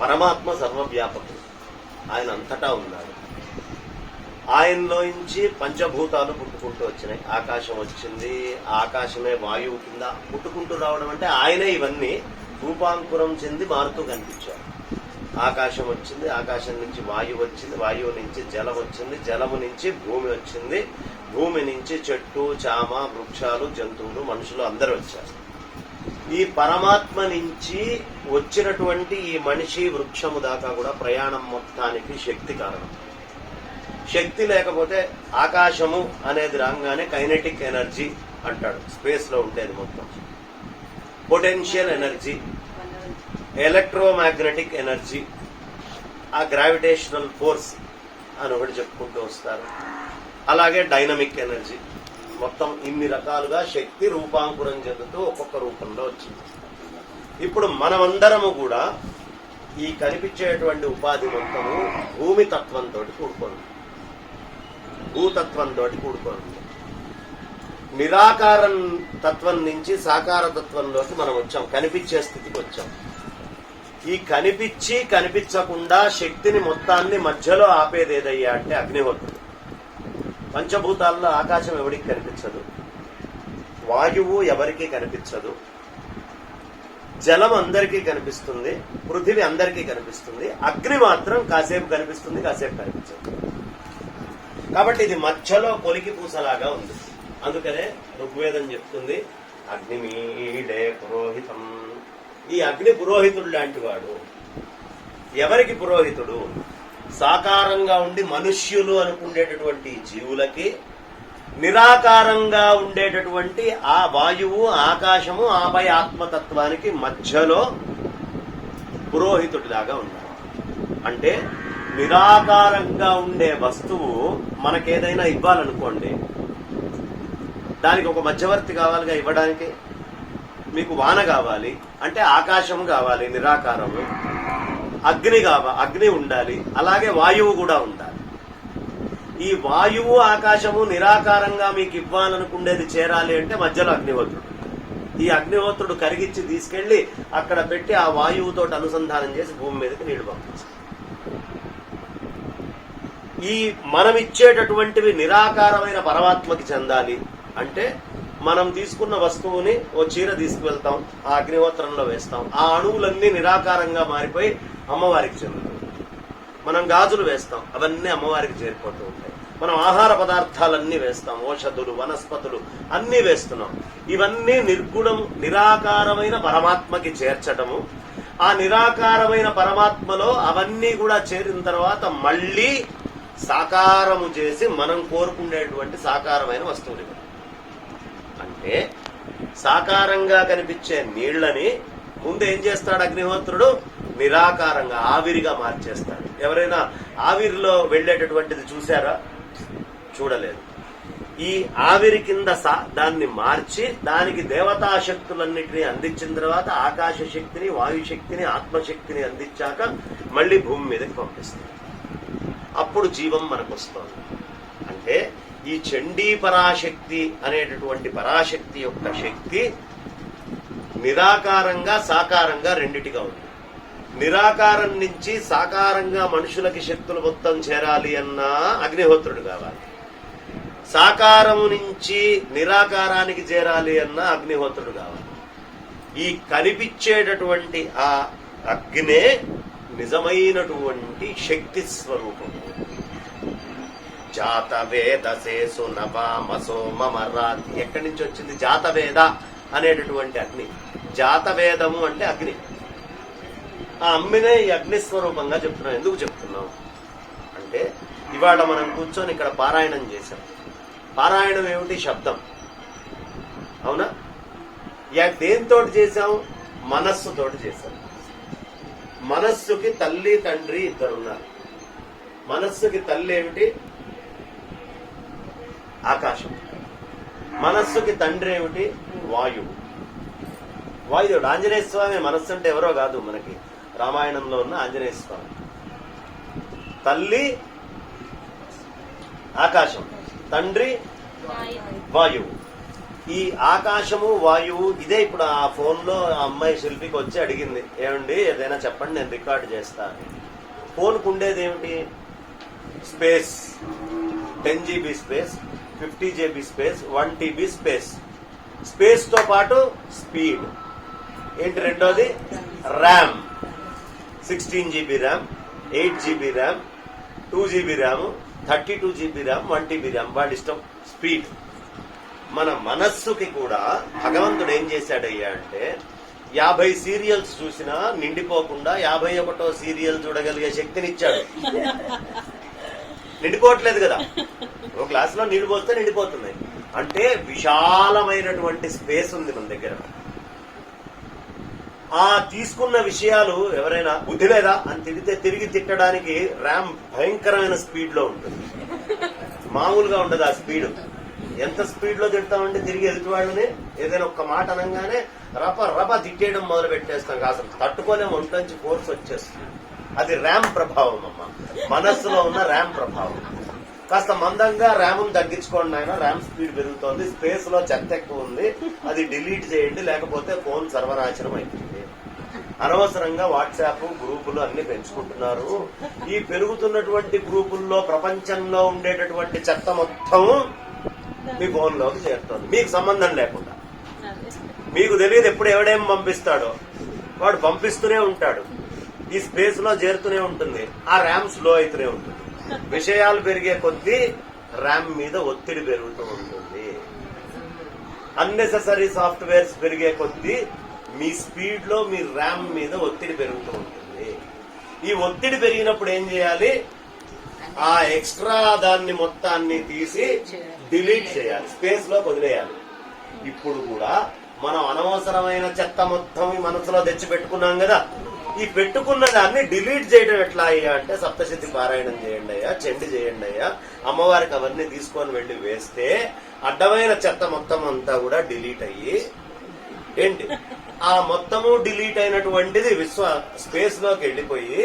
పరమాత్మ సర్వవ్యాపకుడు. ఆయన అంతటా ఉన్నాడు. ఆయనలోంచి పంచభూతాలు పుట్టుకుంటూ వచ్చినాయి. ఆకాశం వచ్చింది ఆకాశమే వాయువు కింద పుట్టుకుంటూ రావడం అంటే ఆయనే ఇవన్నీ రూపాంకురం చెంది మారుతూ కనిపించారు ఆకాశం వచ్చింది ఆకాశం నుంచి వాయువు వచ్చింది వాయువు నుంచి జలం వచ్చింది జలము నుంచి భూమి వచ్చింది భూమి నుంచి చెట్టు చామ వృక్షాలు జంతువులు మనుషులు అందరూ వచ్చారు. ఈ పరమాత్మ నుంచి వచ్చినటువంటి ఈ మనిషి వృక్షము దాకా కూడా ప్రయాణం మొత్తానికి శక్తి కారణం. శక్తి లేకపోతే ఆకాశము అనేది రాగానే కైనెటిక్ ఎనర్జీ అంటాడు. స్పేస్లో ఉండేది మొత్తం. పొటెన్షియల్ ఎనర్జీ ఎలక్ట్రోమాగ్నెటిక్ ఎనర్జీ ఆ గ్రావిటేషనల్ ఫోర్స్ అని ఒకటి చెప్పుకుంటూ వస్తారు. అలాగే డైనమిక్ ఎనర్జీ. మొత్తం ఇన్ని రకాలుగా శక్తి రూపాంకురం చెందుతూ ఒక్కొక్క రూపంలో వచ్చింది. ఇప్పుడు మనమందరము కూడా ఈ కనిపించేటువంటి ఉపాధి మొత్తము భూమి తత్వంతో కూడుకొని భూతత్వంతో కూడుకొని నిరాకారం తత్వం నుంచి సాకార తత్వంలోకి మనం వచ్చాం కనిపించే స్థితికి వచ్చాం. ఈ కనిపించి కనిపించకుండా శక్తిని మొత్తాన్ని మధ్యలో ఆపేది ఏదయ్యా అంటే అగ్నిహోత్రుడు పంచభూతాల్లో ఆకాశం ఎవరికి కనిపించదు? వాయువు ఎవరికి కనిపించదు? జలం అందరికీ కనిపిస్తుంది పృథివీ అందరికీ కనిపిస్తుంది అగ్ని మాత్రం కాసేపు కనిపిస్తుంది కాసేపు కనిపించదు. కాబట్టి ఇది మధ్యలో కొలికి పూసలాగా ఉంది. అందుకనే ఋగ్వేదం చెప్తుంది అగ్నిమీడే పురోహితం. ఈ అగ్ని పురోహితుడు లాంటి వాడు ఎవరికి పురోహితుడు? సాకారంగా ఉండి మనుష్యులు అనుకునేటటువంటి జీవులకి నిరాకారంగా ఉండేటటువంటి ఆ వాయువు ఆకాశము ఆపై ఆత్మతత్వానికి మధ్యలో పురోహితుడిలాగా ఉన్నాడు అంటే నిరాకారంగా ఉండే వస్తువు మనకేదైనా ఇవ్వాలనుకోండి దానికి ఒక మధ్యవర్తి కావాలిగా ఇవ్వడానికి మీకు వాన కావాలి అంటే ఆకాశం కావాలి నిరాకారము. అగ్ని కావ అగ్ని ఉండాలి. అలాగే వాయువు కూడా ఉండాలి. ఈ వాయువు ఆకాశము నిరాకారంగా మీకు ఇవ్వాలనుకునేది చేరాలి అంటే మధ్యలో అగ్నిహోత్రుడు. ఈ అగ్నిహోత్రుడు కరిగిచ్చి తీసుకెళ్ళి అక్కడ పెట్టి ఆ వాయువుతో అనుసంధానం చేసి భూమి మీదకి నీళ్ళు పంపించాలి. ఈ మనం ఇచ్చేటటువంటివి నిరాకారమైన పరమాత్మకి చెందాలి అంటే మనం తీసుకున్న వస్తువుని ఓ చీర తీసుకువెళ్తాం ఆ అగ్నిహోత్రంలో వేస్తాం. ఆ అణువులన్నీ నిరాకారంగా మారిపోయి అమ్మవారికి చెందుతుంది. మనం గాజులు వేస్తాం అవన్నీ అమ్మవారికి చేరిపోతూ ఉంటాయి. మనం ఆహార పదార్థాలన్నీ వేస్తాం ఔషధులు వనస్పతులు అన్నీ వేస్తున్నాం. ఇవన్నీ నిర్గుణం నిరాకారమైన పరమాత్మకి చేర్చటము. ఆ నిరాకారమైన పరమాత్మలో అవన్నీ కూడా చేరిన తర్వాత మళ్ళీ సాకారము చేసి మనం కోరుకునేటువంటి సాకారమైన వస్తువులు అంటే సాకారంగా కనిపించే నీళ్ళని ముందు ఏం చేస్తాడు అగ్నిహోత్రుడు? నిరాకారంగా ఆవిరిగా మార్చేస్తాడు ఎవరైనా ఆవిరిలో వెళ్ళేటటువంటిది చూసారా చూడలేదు. ఈ ఆవిరి కింద దాన్ని మార్చి దానికి దేవతా శక్తులన్నింటినీ అందించిన తర్వాత ఆకాశ శక్తిని వాయుశక్తిని ఆత్మశక్తిని అందించాక మళ్ళీ భూమి మీదకి పంపిస్తుంది అప్పుడు జీవం మనకు వస్తుంది అంటే ఈ చండీ పరాశక్తి అనేటటువంటి పరాశక్తి యొక్క శక్తి నిరాకారంగా సాకారంగా రెండిటిగా ఉంది నిరాకారం నుంచి సాకారంగా మనుషులకి శక్తులు మొత్తం చేరాలి అన్నా అగ్నిహోత్రుడు కావాలి. సాకారము నుంచి నిరాకారానికి చేరాలి అన్నా అగ్నిహోత్రుడు కావాలి. ఈ కనిపించేటటువంటి ఆ అగ్నే నిజమైనటువంటి శక్తి స్వరూపము జాతవేదసేసు నవామసో మమరాత్ ఎక్కడి నుంచి వచ్చింది? జాతవేద అనేటటువంటి అగ్ని. జాతవేదము అంటే అగ్ని. ఆ అమ్మినే ఈ అగ్నిస్వరూపంగా చెప్తున్నాం ఎందుకు చెప్తున్నాం అంటే ఇవాళ మనం కూర్చొని ఇక్కడ పారాయణం చేశాం. పారాయణం ఏమిటి? శబ్దం. అవునా? యా దేంతోటి చేశాం మనస్సుతోటి చేశాం మనస్సుకి తల్లి తండ్రి ఇద్దరున్నారు. మనస్సుకి తల్లి ఏమిటి? ఆకాశం. మనస్సుకి తండ్రి ఏమిటి? వాయువు. వాయువుడు ఆంజనేయ స్వామి మనస్సు అంటే ఎవరో కాదు మనకి. రామాయణంలో ఉన్న ఆంజనేయ స్వామి. తల్లి ఆకాశం. తండ్రి వాయువు. ఈ ఆకాశము వాయువు ఇదే ఇప్పుడు ఆ ఫోన్లో ఆ అమ్మాయి శిల్పికి వచ్చి అడిగింది. ఏమండి ఏదైనా చెప్పండి నేను రికార్డ్ చేస్తా ఫోన్కు ఉండేది ఏమిటి? Space. Ten GB space fifty GB space one TB space. స్పేస్తో పాటు స్పీడ్. ఏంటి రెండోది? RAM. Sixteen GB RAM eight GB RAM two GB RAM thirty two GB RAM one TB RAM వాళ్ళ ఇష్టం స్పీడ్. మన మనస్సుకి కూడా భగవంతుడు ఏం చేశాడయ్యా అంటే యాభై సీరియల్స్ చూసినా నిండిపోకుండా యాభై ఒకటో సీరియల్ చూడగలిగే శక్తినిచ్చాడు. నిండిపోవట్లేదు కదా. ఒక గ్లాస్లో నీళ్ళు పోస్తే నిండిపోతుంది అంటే విశాలమైనటువంటి స్పేస్ ఉంది మన దగ్గర. ఆ తీసుకున్న విషయాలు ఎవరైనా బుద్ధి లేదా అని తిడితే తిరిగి తిట్టడానికి ర్యామ్ భయంకరమైన స్పీడ్లో ఉంటుంది. మామూలుగా ఉండదు ఆ స్పీడ్. ఎంత స్పీడ్లో తిడతామంటే తిరిగి ఎదుటి వాళ్ళని? ఏదైనా ఒక్క మాట అనగానే రప రప తిట్టేయడం మొదలు పెట్టేస్తాం అసలు తట్టుకోలేం ఒంట్లోంచి ఫోర్స్ వచ్చేస్తుంది. అది ర్యామ్ ప్రభావం అమ్మ. మనస్సులో ఉన్న ర్యామ్ ప్రభావం. కాస్త మందంగా ర్యామ్ తగ్గించుకోండి ఆయన ర్యామ్ స్పీడ్ పెరుగుతోంది. స్పేస్లో చెత్త ఎక్కువ ఉంది. అది డిలీట్ చేయండి. లేకపోతే ఫోన్ సర్వనాశనం అవుతుంది అనవసరంగా వాట్సాప్ గ్రూపులు అన్ని పెంచుకుంటున్నారు. ఈ పెరుగుతున్నటువంటి గ్రూపుల్లో ప్రపంచంలో ఉండేటటువంటి చెత్త మొత్తం మీ ఫోన్లోకి చేరుతుంది. మీకు సంబంధం లేకుండా. మీకు తెలియదు ఎప్పుడు ఎవడేం పంపిస్తాడో. వాడు పంపిస్తూనే ఉంటాడు. ఈ స్పేస్లో చేరుతూనే ఉంటుంది. ఆ ర్యామ్ స్లో అవుతూనే ఉంటుంది. విషయాలు పెరిగే కొద్దీ ర్యామ్ మీద ఒత్తిడి పెరుగుతూ ఉంటుంది. అన్నెసెసరీ సాఫ్ట్వేర్స్ పెరిగే కొద్దీ మీ స్పీడ్లో మీ ర్యామ్ మీద ఒత్తిడి పెరుగుతూ ఉంటుంది. ఈ ఒత్తిడి పెరిగినప్పుడు ఏం చేయాలి? ఆ ఎక్స్ట్రా దాన్ని మొత్తాన్ని తీసి డిలీట్ చేయాలి. స్పేస్లో వదిలేయాలి. ఇప్పుడు కూడా మనం అనవసరమైన చెత్త మొత్తం మనసులో తెచ్చి పెట్టుకున్నాం కదా. ఈ పెట్టుకున్న దాన్ని డిలీట్ చేయడం ఎట్లా అయ్యా అంటే సప్తశతి పారాయణం చేయండి అయ్యా చెండి చేయండి అయ్యా. అమ్మవారికి అవన్నీ తీసుకొని వెళ్ళి వేస్తే అడ్డమైన చెత్త మొత్తం అంతా కూడా డిలీట్ అయ్యి ఏంటి? ఆ మొత్తము డిలీట్ అయినటువంటిది విశ్వ స్పేస్లోకి వెళ్ళిపోయి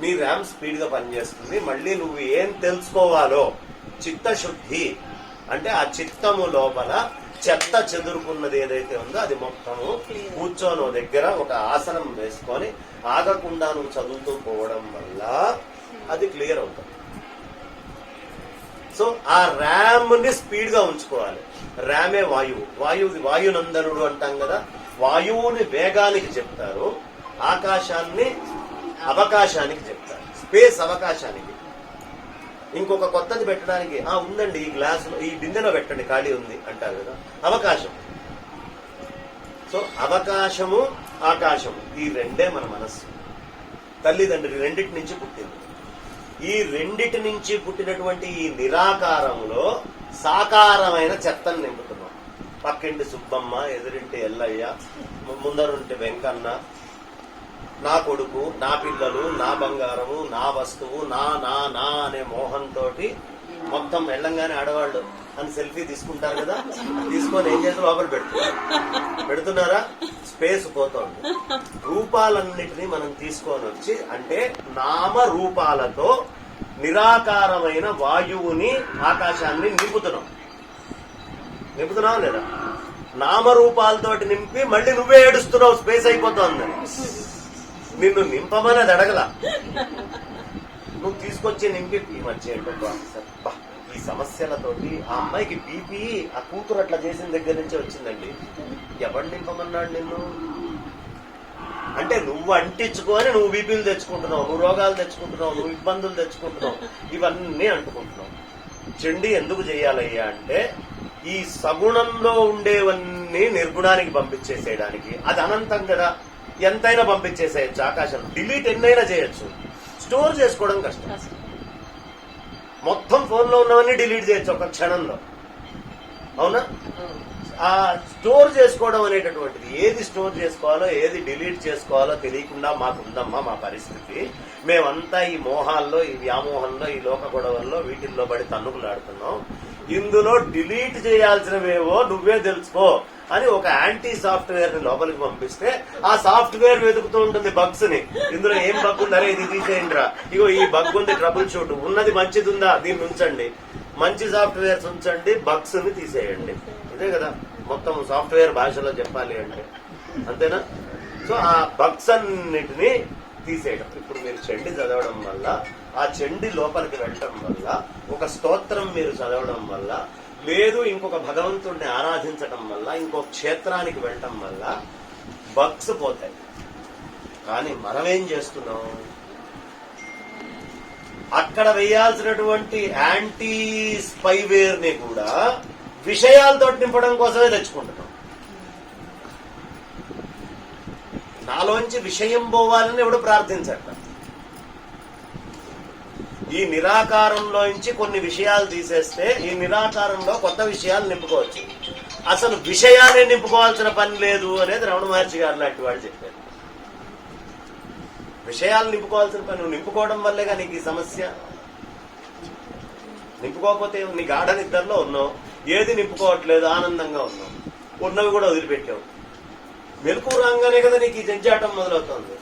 నీ ర్యామ్ స్పీడ్గా పనిచేస్తుంది. మళ్ళీ నువ్వు ఏం తెలుసుకోవాలో చిత్తశుద్ధి. అంటే ఆ చిత్తము లోపల చెత్త చెదురుకున్నది ఏదైతే ఉందో అది మొత్తము కూర్చొని దగ్గర ఒక ఆసనం వేసుకొని ఆగకుండా నువ్వు చదువుతూ పోవడం వల్ల అది క్లియర్ అవుతుంది. సో ఆ ర్యామ్ని స్పీడ్గా ఉంచుకోవాలి. ర్యామే వాయువు. వాయువు వాయునందనుడు అంటాం కదా. వాయువుని వేగానికి చెప్తారు. ఆకాశాన్ని అవకాశానికి చెప్తారు. స్పేస్ అవకాశానికి ఇంకొక కొత్తది పెట్టడానికి ఆ ఉందండి ఈ గ్లాస్ ఈ బిందెలో పెట్టండి ఖాళీ ఉంది అంటారు కదా. అవకాశం. సో అవకాశము ఆకాశము. ఈ రెండే మన మనస్సు. తల్లిదండ్రులు రెండిటి నుంచి పుట్టింది. ఈ రెండిటి నుంచి పుట్టినటువంటి ఈ నిరాకారంలో సాకారమైన చెత్తను నింపుతున్నాం. పక్కింటి సుబ్బమ్మ ఎదురింటి ఎల్లయ్య ముందరుంటి వెంకన్న నా కొడుకు నా పిల్లలు నా బంగారము నా వస్తువు నా నా నా అనే మోహంతో మొత్తం వెళ్ళంగానే ఆడవాళ్ళు అని సెల్ఫీ తీసుకుంటారు కదా? తీసుకొని ఏం చేసి లోపల పెడుతున్నారు. పెడుతున్నారా? స్పేస్ పోతోంది. రూపాలన్నిటినీ మనం తీసుకొని వచ్చి అంటే నామ రూపాలతో నిరాకారమైన వాయువుని ఆకాశాన్ని నింపుతున్నాం. నింపుతున్నావు లేదా? నామరూపాలతోటి నింపి మళ్ళీ నువ్వే ఏడుస్తున్నావు. స్పేస్ అయిపోతుందని నిన్ను నింపమని అది అడగల. నువ్వు తీసుకొచ్చి నింపి ఈ మధ్య ఈ సమస్యలతోటి ఆ అమ్మాయికి బీపీ ఆ కూతురు అట్లా చేసిన దగ్గర నుంచి వచ్చిందండి. ఎవడు నింపమన్నాడు నిన్ను? అంటే నువ్వు అంటించుకొని నువ్వు బీపీలు తెచ్చుకుంటున్నావు నువ్వు రోగాలు తెచ్చుకుంటున్నావు నువ్వు ఇబ్బందులు తెచ్చుకుంటున్నావు ఇవన్నీ అంటుకుంటున్నావు. చెండి ఎందుకు చేయాలయ్యా అంటే ఈ సగుణంలో ఉండేవన్నీ నిర్గుణానికి పంపించేసేయడానికి. అది అనంతం కదా. ఎంతైనా పంపించేసేయచ్చు ఆకాశం డిలీట్ ఎన్నైనా చేయొచ్చు. స్టోర్ చేసుకోవడం కష్టం. మొత్తం ఫోన్లో ఉన్నవన్నీ డిలీట్ చేయొచ్చు ఒక క్షణంలో. అవునా? ఆ స్టోర్ చేసుకోవడం అనేటటువంటిది ఏది స్టోర్ చేసుకోవాలో ఏది డిలీట్ చేసుకోవాలో తెలియకుండా మాకు ఉందమ్మా మా పరిస్థితి. మేమంతా ఈ మోహాల్లో ఈ వ్యామోహంలో ఈ లోక గొడవల్లో వీటిల్లో పడి తన్నుకులాడుతున్నాం. ఇందులో డిలీట్ చేయాల్సినవేవో నువ్వే తెలుసుకో. అని ఒక యాంటీ సాఫ్ట్వేర్ని లోపలికి పంపిస్తే ఆ సాఫ్ట్వేర్ వెతుకుతూ ఉంటుంది బగ్స్ని ఇందులో ఏం బగ్ ఉందరే ఇది తీసేయండి రా ఇగో ఈ బగ్ ఉంది ట్రబుల్ షూట్. ఉన్నది మంచిది ఉందా దీన్ని ఉంచండి. మంచి సాఫ్ట్వేర్స్ ఉంచండి బగ్స్ని తీసేయండి. ఇదే కదా మొత్తం సాఫ్ట్వేర్ భాషలో చెప్పాలి అంటే. అంతేనా? సో ఆ బగ్స్ అన్నిటిని తీసేయడం ఇప్పుడు మీరు చెండి చదవడం వల్ల ఆ చెండి లోపలికి వెళ్ళటం వల్ల ఒక స్తోత్రం మీరు చదవడం వల్ల లేదు ఇంకొక భగవంతుడిని ఆరాధించటం వల్ల ఇంకొక క్షేత్రానికి వెళ్ళటం వల్ల బక్స్ పోతాయి. కానీ మనం ఏం చేస్తున్నాం? అక్కడ వేయాల్సినటువంటి యాంటీ స్పైవేర్ని కూడా విషయాలతో నింపడం కోసమే తెచ్చుకుంటున్నాం. నాలోంచి విషయం పోవాలని ఎవడు ప్రార్థించట ఈ నిరాకారంలోంచి కొన్ని విషయాలు తీసేస్తే ఈ నిరాకారంలో కొత్త విషయాలు నింపుకోవచ్చు. అసలు విషయాన్ని నింపుకోవాల్సిన పని లేదు అనేది రమణ మహర్షి గారు లాంటి వాళ్ళు చెప్పారు. విషయాలు నింపుకోవాల్సిన పని నువ్వు నింపుకోవడం వల్లేగా నీకు ఈ సమస్య? నింపుకోకపోతే నీ గాఢ నిద్రలో ఉన్నావు. ఏది నింపుకోవట్లేదు ఆనందంగా ఉన్నావు. ఉన్నవి కూడా వదిలిపెట్టావు. మెలకు రాగానే కదా నీకు ఈ జంజాటం మొదలవుతుంది.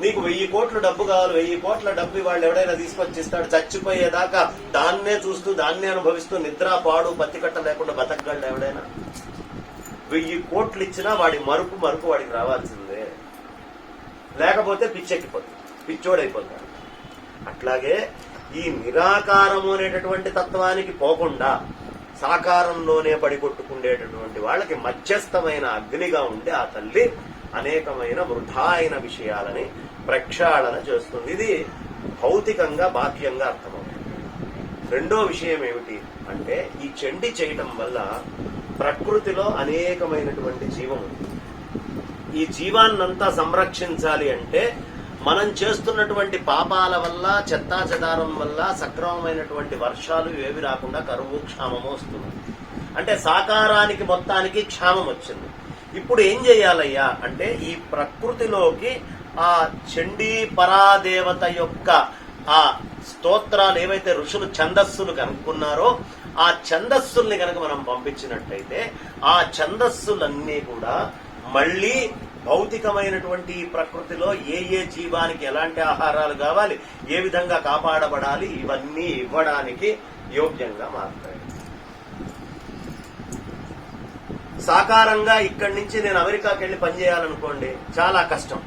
నీకు వెయ్యి కోట్లు డబ్బు కావాలి వెయ్యి కోట్ల డబ్బు వాళ్ళు ఎవడైనా తీసుకొచ్చి ఇస్తాడు. చచ్చిపోయేదాకా దాన్నే చూస్తూ దాన్నే అనుభవిస్తూ నిద్ర పాడు పత్తికట్ట లేకుండా బతకగలడు ఎవడైనా? వెయ్యి కోట్లు ఇచ్చినా వాడి మరుపు మరుపు వాడికి రావాల్సిందే. లేకపోతే పిచ్చెక్కిపోతుంది పిచ్చోడైపోతాడు. అట్లాగే ఈ నిరాకారము అనేటటువంటి తత్వానికి పోకుండా సాకారంలోనే పడి కొట్టుకుండేటటువంటి వాళ్ళకి మధ్యస్థమైన అగ్నిగా ఉండే ఆ తల్లి అనేకమైన వృధా అయిన విషయాలని ప్రక్షాళన చేస్తుంది. ఇది భౌతికంగా బాహ్యంగా అర్థమవుతుంది. రెండో విషయం ఏమిటి అంటే ఈ చెండి చేయటం వల్ల ప్రకృతిలో అనేకమైనటువంటి జీవం ఉంది. ఈ జీవాన్నంతా సంరక్షించాలి అంటే మనం చేస్తున్నటువంటి పాపాల వల్ల చెత్తాచెదారం వల్ల సక్రమమైనటువంటి వర్షాలు ఏవి రాకుండా కరువు క్షామము వస్తుంది. అంటే సాకారానికి మొత్తానికి క్షామం వచ్చింది. ఇప్పుడు ఏం చేయాలయ్యా అంటే ఈ ప్రకృతిలోకి ఆ చండీ పరాదేవత యొక్క ఆ స్తోత్రాలు ఏవైతే ఋషులు ఛందస్సులు కనుక్కున్నారో ఆ ఛందస్సుల్ని కనుక మనం పంపించినట్టయితే ఆ ఛందస్సులన్నీ కూడా మళ్ళీ భౌతికమైనటువంటి ఈ ప్రకృతిలో ఏ ఏ జీవానికి ఎలాంటి ఆహారాలు కావాలి ఏ విధంగా కాపాడబడాలి ఇవన్నీ ఇవ్వడానికి యోగ్యంగా మారుతాయి. సాకారంగా ఇక్కడి నుంచి నేను అమెరికాకి వెళ్ళి పనిచేయాలనుకోండి చాలా కష్టం.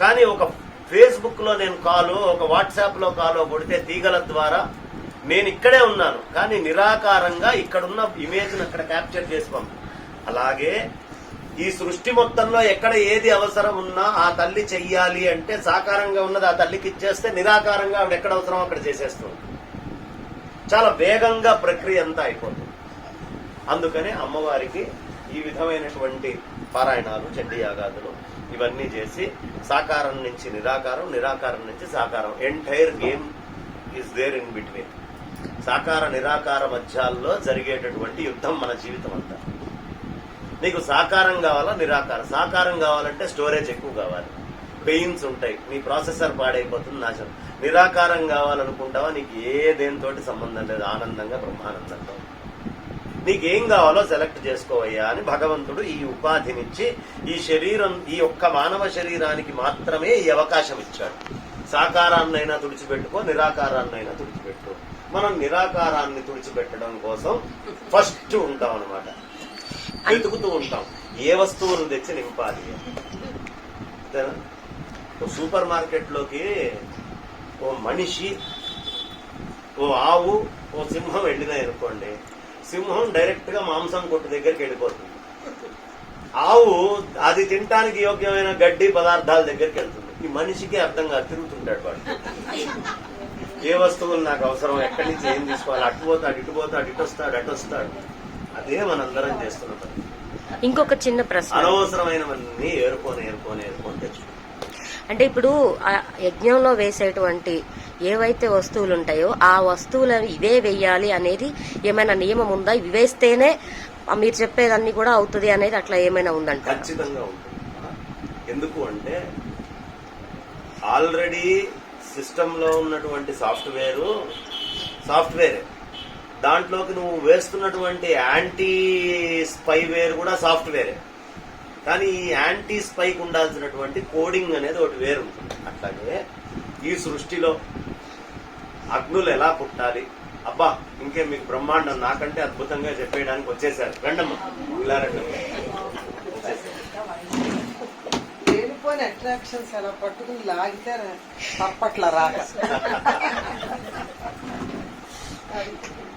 కానీ ఒక ఫేస్బుక్లో నేను కాలు ఒక వాట్సాప్లో కాలో కొడితే తీగల ద్వారా నేను ఇక్కడే ఉన్నాను. కానీ నిరాకారంగా ఇక్కడున్న ఇమేజ్ అక్కడ క్యాప్చర్ చేసుకోం. అలాగే ఈ సృష్టి మొత్తంలో ఎక్కడ ఏది అవసరం ఉన్నా ఆ తల్లి చెయ్యాలి అంటే సాకారంగా ఉన్నది ఆ తల్లికి ఇచ్చేస్తే నిరాకారంగా ఆవిడ ఎక్కడ అవసరం అక్కడ చేసేస్తుంది. చాలా వేగంగా ప్రక్రియ అంతా అయిపోతుంది. అందుకనే అమ్మవారికి ఈ విధమైనటువంటి పారాయణాలు చండీ యాగాదులు ఇవన్నీ చేసి సాకారం నుంచి నిరాకారం నిరాకారం నుంచి సాకారం. Entire game is there in between సాకార నిరాకార మధ్యాల్లో జరిగేటటువంటి యుద్ధం మన జీవితం అంతా. నీకు సాకారం కావాలా నిరాకారం? సాకారం కావాలంటే స్టోరేజ్ ఎక్కువ కావాలి. పెయిన్స్ ఉంటాయి. నీ ప్రాసెసర్ పాడైపోతుంది నాశనం. నిరాకారం కావాలనుకుంటావా? నీకు ఏ దేనితోటి సంబంధం లేదు. ఆనందంగా బ్రహ్మానందంగా నీకేం కావాలో సెలెక్ట్ చేసుకోవయ్యా అని భగవంతుడు ఈ ఉపాధినిచ్చి ఈ శరీరం ఈ ఒక్క మానవ శరీరానికి మాత్రమే ఈ అవకాశం ఇచ్చాడు సాకారాన్నైనా తుడిచిపెట్టుకో నిరాకారాన్నైనా తుడిచిపెట్టుకో. మనం నిరాకారాన్ని తుడిచిపెట్టడం కోసం ఫస్ట్ ఉంటాం అనమాట వెతుకుతూ ఉంటాం. ఏ వస్తువును తెచ్చి నింపాలి? సూపర్ మార్కెట్లోకి ఓ మనిషి ఓ ఆవు ఓ సింహం వెళ్ళినాయి అనుకోండి సింహం డైరెక్ట్గా మాంసం కొట్టు దగ్గరికి వెళ్ళిపోతుంది. ఆవు అది తినటానికి యోగ్యమైన గడ్డి పదార్థాల దగ్గరికి వెళ్తుంది. ఈ మనిషికి అర్థం కాదు తిరుగుతుంటాడు వాడు. ఏ వస్తువులు నాకు అవసరం? ఎక్కడి నుంచి ఏం తీసుకోవాలి? అటు పోతాడు ఇటు పోతాడు ఇటు వస్తాడు అటు వస్తాడు. అదే మనందరం చేస్తున్న ఇంకొక చిన్న ప్రశ్న. అనవసరమైనవన్నీ ఏరుకొని ఏరుకొని ఏరుకొని తెచ్చుకుంటాం. అంటే ఇప్పుడు ఆ యజ్ఞంలో వేసేటువంటి ఏవైతే వస్తువులు ఉంటాయో ఆ వస్తువులను ఇవే వేయాలి అనేది ఏమైనా నియమం ఉందా? ఇవి వేస్తేనే మీరు చెప్పేదన్నీ కూడా అవుతుంది అనేది అట్లా ఏమైనా ఉందంట ఖచ్చితంగా ఉంటుంది. ఎందుకు అంటే ఆల్రెడీ సిస్టమ్లో ఉన్నటువంటి సాఫ్ట్వేర్ సాఫ్ట్వేర్. దాంట్లోకి నువ్వు వేస్తున్నటువంటి యాంటీ స్పైవేర్ కూడా సాఫ్ట్వేరే. కానీ ఈ యాంటీ స్పైక్ ఉండాల్సినటువంటి కోడింగ్ అనేది ఒకటి వేరు. అట్లాగే ఈ సృష్టిలో అగ్నులు ఎలా పుట్టాలి? అబ్బా ఇంకే మీకు బ్రహ్మాండం నాకంటే అద్భుతంగా చెప్పేయడానికి వచ్చేసారు. రండమ్మా. ఇలా. లేనిపోయిన అట్రాక్షన్స్ అలా పట్టుకుని లాగితే తప్పట్ల రాక.